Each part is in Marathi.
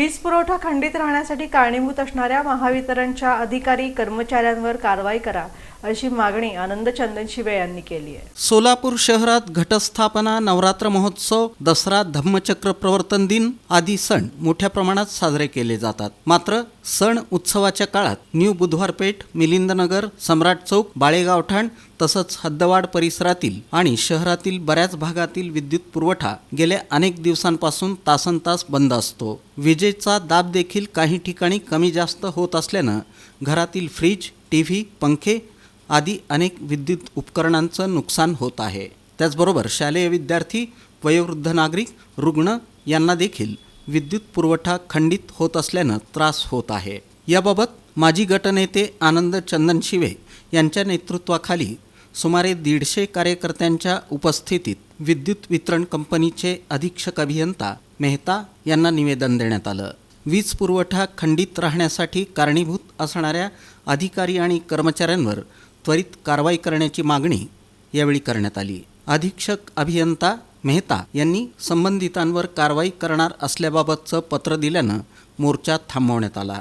वीज पुरवठा खंडित राहण्यासाठी कारणीभूत असणाऱ्या महावितरणच्या अधिकारी कर्मचाऱ्यांवर कारवाई करा. अशी मागणी आनंद चंदन शिवे यांनी केली आहे. सोलापूर शहरात घटस्थापना नवरात्र महोत्सव दसरा धम्मचक्र प्रवर्तन दिन आदी सण मोठ्या प्रमाणात साजरे केले जातात. मात्र सण उत्सवाच्या काळात न्यू बुधवार पेठ मिलिंदनगर सम्राट चौक बाळेगाव ठाण तसंच हद्दवाड परिसरातील आणि शहरातील बऱ्याच भागातील विद्युत पुरवठा गेल्या अनेक दिवसांपासून तासन तास बंद असतो. विजेचा दाब देखील काही ठिकाणी कमी जास्त होत असल्यानं घरातील फ्रीज टी व्ही पंखे आदी अनेक विद्युत उपकरणांचं नुकसान होत आहे. त्याचबरोबर शालेय विद्यार्थी वयोवृद्ध नागरिक रुग्ण यांना देखील विद्युत पुरवठा खंडित होत असल्यानं त्रास होत आहे. याबाबत माजी गटनेते आनंद चंदन शिवे यांच्या नेतृत्वाखाली सुमारे दीडशे कार्यकर्त्यांच्या उपस्थितीत विद्युत वितरण कंपनीचे अधीक्षक अभियंता मेहता यांना निवेदन देण्यात आलं. वीज पुरवठा खंडित राहण्यासाठी कारणीभूत असणाऱ्या अधिकारी आणि कर्मचाऱ्यांवर त्वरित कारवाई करण्याची मागणी यावेळी करण्यात आली. अधीक्षक अभियंता मेहता यांनी संबंधितांवर कारवाई करणार असल्याबाबतचं पत्र दिल्यानं मोर्चा थांबवण्यात आला.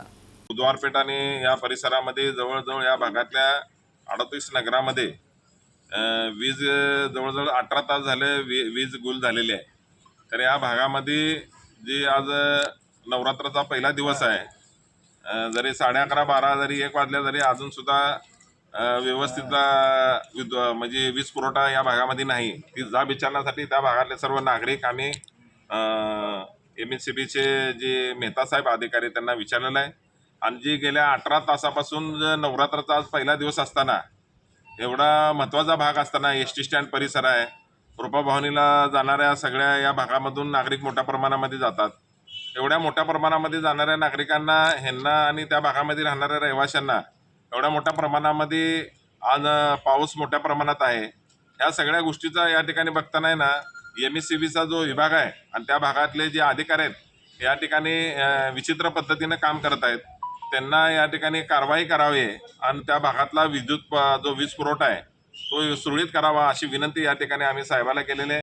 बुधवारपेठ आणि या परिसरामध्ये जवळजवळ या भागातल्या अडतीस नगरामध्ये वीज जवळजवळ अठरा तास झाले वी वीज गुल झालेली आहे. तर या भागामध्ये जी आज नवरात्राचा पहिला दिवस आहे जरी साडे अकरा बारा जरी एक वाजल्या जरी अजूनसुद्धा व्यवस्थितला व्यवस्थित विद म्हणजे वीज पुरवठा या भागामध्ये नाही. ती जा विचारण्यासाठी त्या भागातले सर्व नागरिक आम्ही एम एस सी बीचे जे मेहता साहेब अधिकारी त्यांना विचारलेलं आहे. आणि जी गेल्या अठरा तासापासून नवरात्राचा आज पहिला दिवस असताना एवढा महत्त्वाचा भाग असताना एस टी स्टँड परिसर आहे. कृपाभवनीला जाणाऱ्या सगळ्या या भागामधून नागरिक मोठ्या प्रमाणामध्ये जातात. एवढ्या मोठ्या प्रमाणामध्ये जाणाऱ्या नागरिकांना ह्यांना आणि त्या भागामध्ये राहणाऱ्या रहिवाशांना एवढ्या मोठ्या प्रमाणामध्ये आज पाऊस मोठ्या प्रमाणात आहे. ह्या सगळ्या गोष्टीचा या ठिकाणी बघताना आहे ना एम एस सी बीचा जो विभाग आहे आणि त्या भागातले जे अधिकारी आहेत या ठिकाणी विचित्र पद्धतीनं काम करत आहेत. त्यांना या ठिकाणी कारवाई करावी आणि त्या भागातला विद्युत जो वीज पुरवठा आहे तो सुरळीत करावा अशी विनंती या ठिकाणी आम्ही साहेबाला केलेली आहे.